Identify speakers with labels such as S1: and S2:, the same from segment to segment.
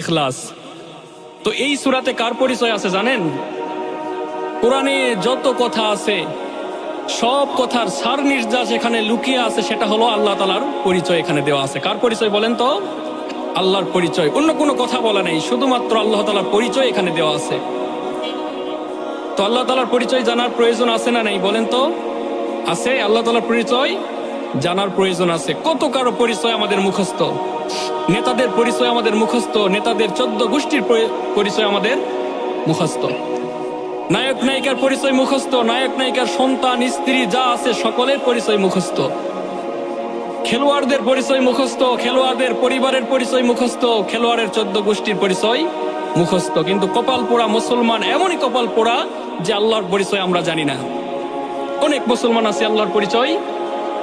S1: ইখলাস। তো এই সুরাতে কার পরিচয় আছে জানেন? কোরআনে যত কথা আছে, সব কথার সার নির্যাস এখানে লুকিয়ে আছে, সেটা হলো আল্লাহ তালার পরিচয় এখানে দেওয়া আছে। কার পরিচয় বলেন তো? আল্লাহর পরিচয়। অন্য কোনো কথা বলা নেই, শুধুমাত্র আল্লাহ তালার পরিচয় এখানে দেওয়া আছে। তো আল্লাহ তালার পরিচয় জানার প্রয়োজন আছে না নেই বলেন তো? আছে আল্লাহ তালার পরিচয়? জানার প্রয়োজন আছে। কত কারও পরিচয় আমাদের মুখস্থ? নেতাদের পরিচয় আমাদের মুখস্থ, নেতাদের চোদ্দ গোষ্ঠীর পরিচয় আমাদের মুখস্থ। নায়ক, নায়িকার পরিচয় মুখস্থ, নায়ক, নায়িকার সন্তান, স্ত্রী, যা আছে সকলের পরিচয় মুখস্থ। খেলোয়াড়দের পরিচয় মুখস্থ, খেলোয়াড়দের পরিবারের পরিচয় মুখস্থ, খেলোয়াড়ের চোদ্দ গোষ্ঠীর পরিচয় মুখস্থ। কিন্তু কপাল পোড়া মুসলমান এমনই কপাল পোড়া যে আল্লাহর পরিচয় আমরা জানি না। অনেক মুসলমান আছে আল্লাহর পরিচয়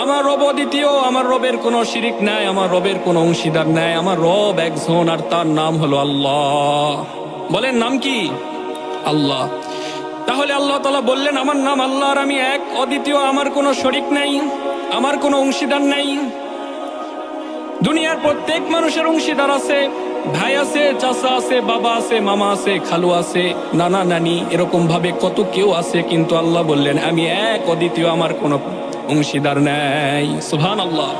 S1: আমার রব দ্বিতীয় আমার রবের কোনো শিরিক নাই, আমার রবের কোনো অংশীদার নাই, আমার রব একজন আর তার নাম হলো আল্লাহ। বলেন নাম কি? আল্লাহ। তাহলে আল্লাহ তালা বললেন, আমার নাম আল্লাহ আর আমি এক, অদ্বিতীয় আমার কোনো শরিক নাই, আমার কোনো অংশীদার নাই। দুনিয়ার প্রত্যেক মানুষের অংশীদার আছে, ভাই আছে, চাচা আছে, বাবা আছে, মামা আছে, খালু আছে, নানা নানি এরকম ভাবে কত কেউ আছে, কিন্তু আল্লাহ বললেন, আমি এক, অদ্বিতীয় আমার কোনো অংশীদার নাই। সুহান আল্লাহ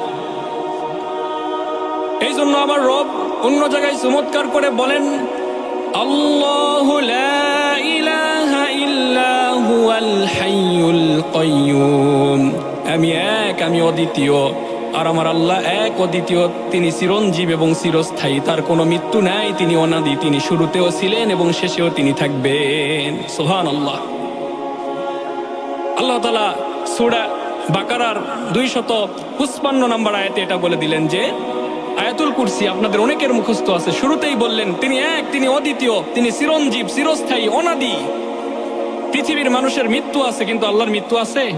S1: এই জন্য আমার রব অন্য জায়গায় চমৎকার করে বলেন, আল্লাহ আমি এক, আমি অদ্বিতীয়। আর আমার আল্লাহ এক, অদ্বিতীয়। তিনি চিরঞ্জীব এবং চিরস্থায়ী। তার কোনো মৃত্যু নাই। তিনি অনাদি। তিনি শুরুতেও ছিলেন এবং শেষেও তিনি থাকবেন। সোহান আল্লাহ আল্লাহ তালা সুরা বাকারার দুই শত পুষ্পান্ন নাম্বার আয়াতে এটা বলে দিলেন যে, আয়াতুল কুরসি আপনাদের অনেকের মুখস্থ আছে। শুরুতেই বললেন, তিনি এক, তিনি অদ্বিতীয়, তিনি চিরঞ্জীব, চিরস্থায়ী, অনাদি। পৃথিবীর মানুষের মৃত্যু আছে, কিন্তু আল্লাহর মৃত্যু আছে?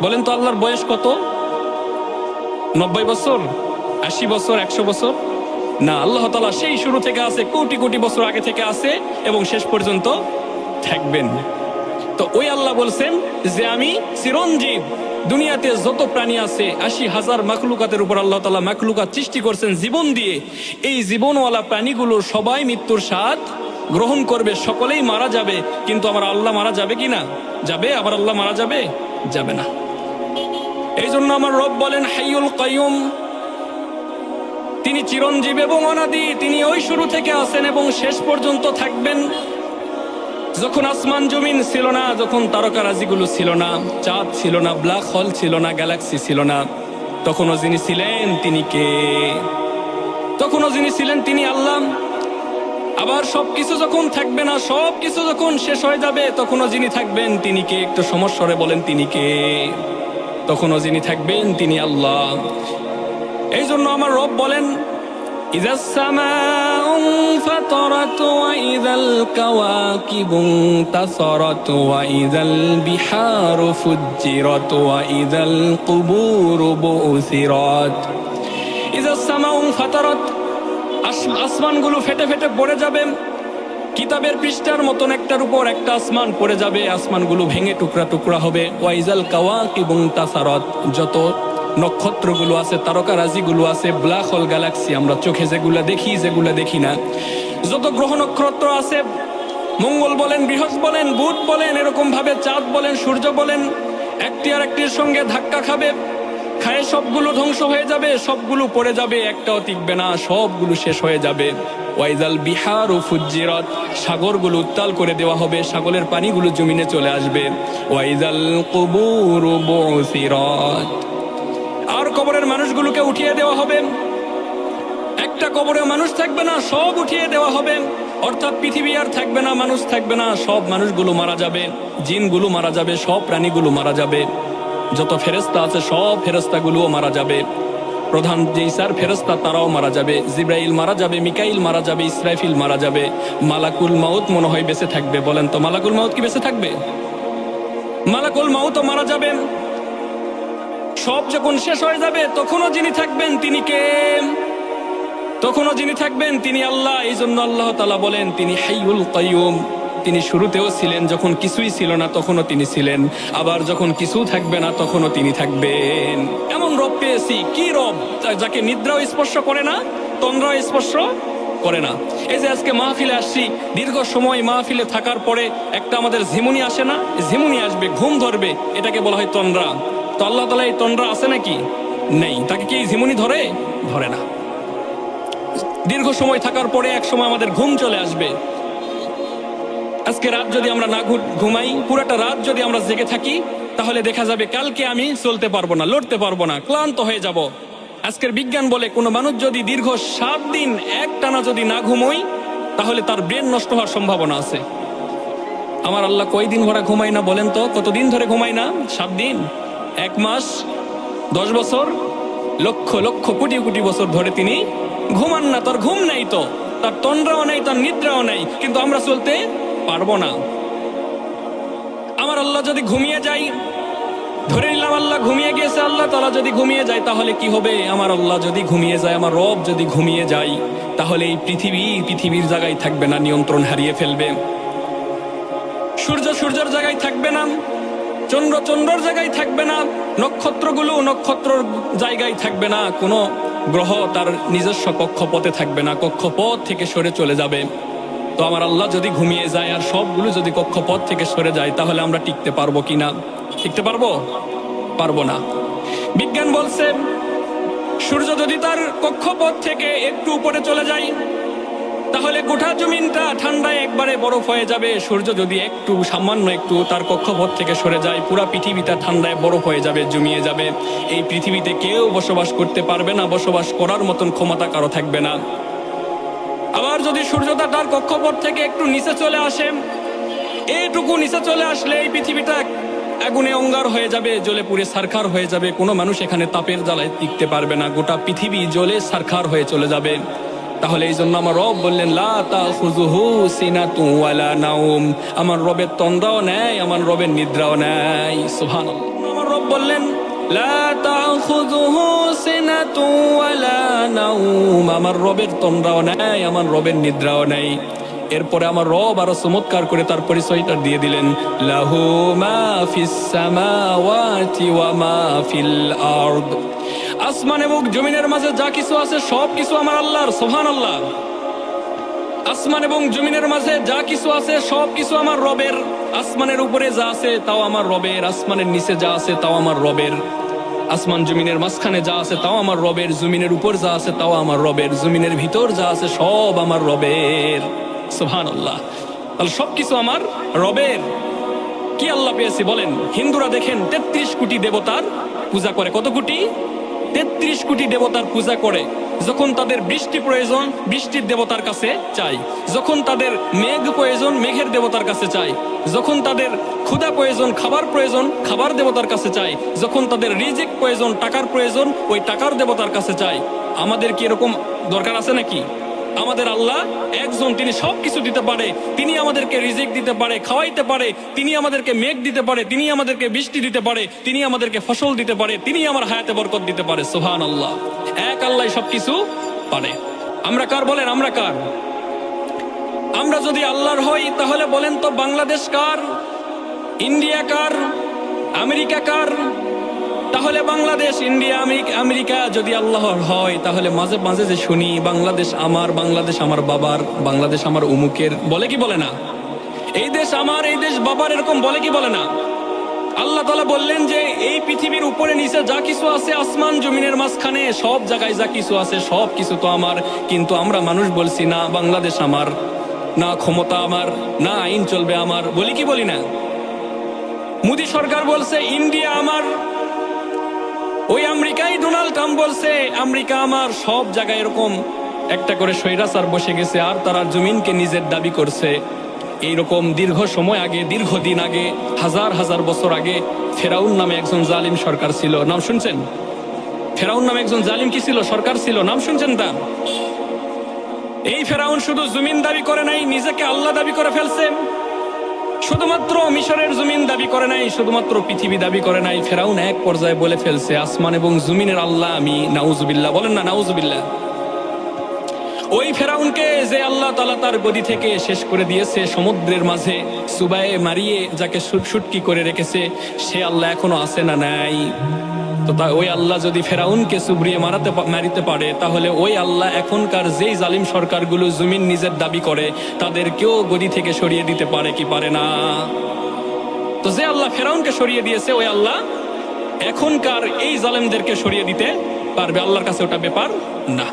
S1: বলেন তো আল্লাহর বয়স কত? নব্বই বছর? আশি বছর? একশো বছর? না, আল্লাহ তালা সেই শুরু থেকে আছে, কোটি কোটি বছর আগে থেকে আছে, এবং শেষ পর্যন্ত থাকবেন। তো ওই আল্লাহ বলছেন যে আমি চিরঞ্জীব, দুনিয়াতে যত প্রাণী আছে, আশি হাজার মাকলুকাতের উপর আল্লাহ তালা মাকলুকাত সৃষ্টি করছেন জীবন দিয়ে। এই জীবনওয়ালা প্রাণীগুলো সবাই মৃত্যুর স্বাদ গ্রহণ করবে, সকলেই মারা যাবে। কিন্তু আমার আল্লাহ মারা যাবে কি না? যাবে? আবার আল্লাহ মারা যাবে? যাবে না। এই জন্য আমার রব বলেন হাইউল কাইয়ুম, তিনি চিরঞ্জীব এবং অনাদি, তিনি ওই শুরু থেকে আছেন এবং শেষ পর্যন্ত থাকবেন। যখন আসমান জমিন ছিল না, যখন তারকারাজিগুলো ছিল না, চাঁদ ছিল না, ব্ল্যাক হল ছিল না, গ্যালাক্সি ছিল না, তখনও যিনি ছিলেন তিনি কে? তখনও যিনি ছিলেন তিনি আল্লাহ। আবার সবকিছু যখন থাকবে না সব কিছু যখন শেষ হয়ে যাবে, তখনও যিনি থাকবেন তিনি কে? একটু সমস্যরে বলেন, তিনি কে? তখনও যিনি থাকবেন তিনি আল্লাহ। এই জন্য আমার রব বলেন إذا السماء انفطرت وإذا الكواكب انتصرت وإذا البحار فجرت وإذا القبور بؤثرت إذا السماء انفطرت আস- আসমানগুলো ফেটে ফেটে পড়ে যাবে কিতাবের পৃষ্ঠার মতন একটার উপর একটা আসমান পড়ে যাবে আসমানগুলো ভেঙে টুকরা টুকরা হবে ওয়াইজাল কাওয়াক এবং তাসারত যত নক্ষত্রগুলো আছে তারকারাজিগুলো আছে ব্ল্যাক হোল গ্যালাক্সি, আমরা চোখে যেগুলো দেখি যেগুলো দেখি না। যত গ্রহ নক্ষত্র আছে, মঙ্গল বলেন বৃহস্প বলেন, বুধ বলেন, এরকম ভাবে চাঁদ বলেন, সূর্য বলেন, একটি আর একটির সঙ্গে ধাক্কা খাবে, খায় সবগুলো ধ্বংস হয়ে যাবে, সবগুলো পড়ে যাবে, একটাও টিকবে না, সবগুলো শেষ হয়ে যাবে। ওয়াইজাল বিহার ও ফুজিরত সাগরগুলো উত্তাল করে দেওয়া হবে, সাগরের পানিগুলো জমিনে চলে আসবে। ওয়াইজাল কবুর বসিরত। আর কবরের মানুষগুলোকে উঠিয়ে দেওয়া হবে। একটা কবরে মানুষ থাকবে না, সব উঠিয়ে দেওয়া হবে। অর্থাৎ পৃথিবী আর থাকবে না, মানুষ থাকবে না, সব মানুষগুলো মারা যাবে। জিনগুলো মারা যাবে, সব প্রাণীগুলো মারা যাবে। যত ফেরেস্তা আছে, সব ফেরেস্তাগুলোও মারা যাবে। প্রধান যেই স্যার ফেরস্তা তারাও মারা যাবে। জিব্রাইল মারা যাবে, মিকাইল মারা যাবে ইসরাফিল মারা যাবে। মালাকুল মাউত মনে হয় বেঁচে থাকবে। বলেন তো, মালাকুল মাউত কি বেঁচে থাকবে? মালাকুল মাউত মারা যাবেন। সব যখন শেষ হয়ে যাবে, তখনও যিনি থাকবেন তিনি কে? তখনও যিনি থাকবেন তিনি আল্লাহ। এই জন্য আল্লাহ তালা বলেন, তিনি হাইউল কাইয়ুম। তিনি শুরুতেও ছিলেন, যখন কিছুই ছিল না, তখনও তিনি ছিলেন। আবার যখন কিছু থাকবে না, তখনও তিনি থাকবেন। এমন রব পেয়েছি। কি রব? যাকে নিদ্রাও স্পর্শ করে না, তন্দ্রাও স্পর্শ করে না। এই যে আজকে মাহফিলে আসছি, দীর্ঘ সময় মাহফিলে থাকার পরে একটা আমাদের ঝিমুনি আসে না? ঝিমুনি আসবে, ঘুম ধরবে, এটাকে বলা হয় তন্দ্রা। তো আল্লাহ এই তন্দ্রা আছে নাকি? নেই। তাকে কি ঝিমুনি ধরে? ধরে না। দীর্ঘ সময় থাকার পরে এক সময় আমাদের ঘুম চলে আসবে। আজকে রাত যদি আমরা না ঘুমাই, পুরাটা রাত যদি আমরা জেগে থাকি, তাহলে দেখা যাবে কালকে আমি চলতে পারব না, লড়তে পারব না, ক্লান্ত হয়ে যাব। আজকের বিজ্ঞান বলে কোনো মানুষ যদি দীর্ঘ সাত দিন এক টানা যদি না ঘুমোই তাহলে তার ব্রেন নষ্ট হওয়ার সম্ভাবনা আছে। আমার আল্লাহ কয়দিন ভরা ঘুমাই না বলেন তো? কতদিন ধরে ঘুমাই না? সাত দিন? এক মাস, দশ বছর, লক্ষ লক্ষ, কোটি কোটি বছর ধরে তিনি ঘুমান না, তার ঘুম নাই তো। তার তন্দ্রাও নেই, তার নিদ্রাও নেই, কিন্তু আমরা চলতে পারব না। আমার আল্লাহ যদি ঘুমিয়ে যাই ধরে নিলাম আল্লাহ ঘুমিয়ে গিয়েছে, আল্লাহ তালা যদি ঘুমিয়ে যায়, তাহলে কি হবে? আমার আল্লাহ যদি ঘুমিয়ে যায়, আমার রব যদি ঘুমিয়ে যায়, তাহলে এই পৃথিবী পৃথিবীর জায়গায় থাকবে না, নিয়ন্ত্রণ হারিয়ে ফেলবে। সূর্য সূর্যের জায়গায় থাকবে না। চন্দ্র চন্দ্রর জায়গায় থাকবে না, নক্ষত্রগুলো নক্ষত্রর জায়গায় থাকবে না, কোনো গ্রহ তার নিজস্ব কক্ষপথে থাকবে না, কক্ষপথ থেকে সরে চলে যাবে। তো আমার আল্লাহ যদি ঘুমিয়ে যায় আর সবগুলো যদি কক্ষপথ থেকে সরে যায়, তাহলে আমরা টিকতে পারব কিনা টিকতে পারব? পারব না। বিজ্ঞান বলছে, সূর্য যদি তার কক্ষপথ থেকে একটু উপরে চলে যায় তাহলে গোটা জমিনটা ঠান্ডায় একবারে বরফ হয়ে যাবে। সূর্য যদি একটু সামান্য একটু তার কক্ষপথ থেকে সরে যায়, পুরা পৃথিবীটা ঠান্ডায় বরফ হয়ে যাবে, জমিয়ে যাবে। এই পৃথিবীতে কেউ বসবাস করতে পারবে না, বসবাস করার মতন ক্ষমতা কারও থাকবে না। আবার যদি সূর্যটা তার কক্ষপথ থেকে একটু নিচে চলে আসে এইটুকু নিচে চলে আসলে এই পৃথিবীটা আগুনে অঙ্গার হয়ে যাবে, জ্বলে পুড়ে সারখার হয়ে যাবে। কোনো মানুষ এখানে তাপের জ্বালায় টিকতে পারবে না। গোটা পৃথিবী জ্বলে সারখার হয়ে চলে যাবে। তাহলে এই জন্য আমার রব বললেন, লা তাখুযুহু সিনা নাউম আমার রবের তন্দ্রাও নেই, আমার রবের নিদ্রাও নেই। সুবহানাল্লাহ। আমার রব বললেন আমার রবের তন্দ্রাও নেই, আমার রবের নিদ্রাও নেই। এরপরে আমার রব আরও চমৎকার করে তার পরিচয়টা দিয়ে দিলেন, লাহু আসমান এবং জমিনের মাঝে যা কিছু আছে, সব কিছু আমার আল্লাহর সোহান আল্লাহ আসমান এবং জমিনের মাঝে যা কিছু আছে, সব কিছু আমার রবের। আসমানের উপরে যা আছে, তাও আমার রবের। আসমানের নিচে যা আছে, তাও আমার রবের। আসমান জমিনের মাঝখানে যা আছে, তাও আমার রবের। জমিনের উপর যা আছে, তাও আমার রবের। জমিনের ভিতর যা আছে, সব আমার রবের। সোহান আল্লাহ তাহলে সবকিছু আমার রবের। কি আল্লাহ পেয়েছি বলেন? হিন্দুরা দেখেন, তেত্রিশ কোটি দেবতার পূজা করে। কত কোটি? তেত্রিশ কোটি দেবতার পূজা করে। যখন তাদের বৃষ্টি প্রয়োজন, বৃষ্টির দেবতার কাছে চাই। যখন তাদের মেঘ প্রয়োজন, মেঘের দেবতার কাছে চাই। যখন তাদের ক্ষুধা প্রয়োজন, খাবার প্রয়োজন, খাবার দেবতার কাছে চাই। যখন তাদের রিজিক প্রয়োজন, টাকার প্রয়োজন, ওই টাকার দেবতার কাছে চাই। আমাদের কি এরকম দরকার আছে নাকি? আমাদের আল্লাহ একজন, তিনি সব কিছু দিতে পারে। তিনি আমাদেরকে রিজিক দিতে পারে, খাওয়াইতে পারে। তিনি আমাদেরকে মেঘ দিতে পারে, তিনি আমাদেরকে বৃষ্টি দিতে পারে, তিনি আমাদেরকে ফসল দিতে পারে, তিনি আমার হায়াতে বরকত দিতে পারে সোহান আল্লাহ এক আল্লাহ সবকিছু পারে। আমরা কার বলেন, আমরা কার? আমরা যদি আল্লাহর হই, তাহলে বলেন তো বাংলাদেশ কার? ইন্ডিয়া কার? আমেরিকা কার? তাহলে বাংলাদেশ, ইন্ডিয়া আমেরিকা যদি আল্লাহর হয়, তাহলে মাঝে মাঝে যে শুনি, বাংলাদেশ আমার বাংলাদেশ আমার বাবার, বাংলাদেশ আমার উমুকের, বলে কি বলে না? এই দেশ আমার, এই দেশ বাবার এরকম বলে কি বলে না? আল্লাহ তালা বললেন যে, এই পৃথিবীর উপরে নিচে যা কিছু আছে আসমান জমিনের মাঝখানে, সব জায়গায় যা কিছু আছে, সব কিছু তো আমার। কিন্তু আমরা মানুষ বলছি, না, বাংলাদেশ আমার, না ক্ষমতা আমার, না আইন চলবে আমার। বলি কি বলি না? মোদী সরকার বলছে, ইন্ডিয়া আমার ওই আমেরিকাই ডোনাল্ড ট্রাম্প বলছে, আমেরিকা আমার সব জায়গায় এরকম একটা করে স্বৈরাচার বসে গেছে আর তারা জমিনকে নিজের দাবি করছে। এইরকম দীর্ঘ সময় আগে, দীর্ঘদিন আগে, হাজার হাজার বছর আগে ফেরাউন নামে একজন জালিম সরকার ছিল। নাম শুনছেন? ফেরাউন নামে একজন জালিম কি ছিল? সরকার ছিল। নাম শুনছেন তা এই ফেরাউন শুধু জমিন দাবি করে নাই, নিজেকে আল্লাহ দাবি করে ফেলছে শুধুমাত্র মিশরের জমিন দাবি করে নাই, শুধুমাত্র পৃথিবী দাবি করে নাই। ফেরাউন এক পর্যায়ে বলে ফেলছে, আসমান এবং জমিনের আল্লাহ, আমি নাউজুবিল্লাহ। বলেন না, নাউজুবিল্লাহ। ওই ফেরাউনকে যে আল্লাহ তালা তার গদি থেকে শেষ করে দিয়েছে, সমুদ্রের মাঝে সুবায়ে মারিয়ে যাকে সুটসুটকি করে রেখেছে, সে আল্লাহ এখনও আছে না নাই? তো তা ওই আল্লাহ যদি ফেরাউনকে সুবরিয়ে মারাতে মারিতে পারে, তাহলে ওই আল্লাহ এখনকার যেই জালিম সরকারগুলো জমিন নিজের দাবি করে তাদের কেউ গদি থেকে সরিয়ে দিতে পারে কি পারে না? তো যে আল্লাহ ফেরাউনকে সরিয়ে দিয়েছে, ওই আল্লাহ এখনকার এই জালেমদেরকে সরিয়ে দিতে পারবে। আল্লাহর কাছে ওটা ব্যাপার না।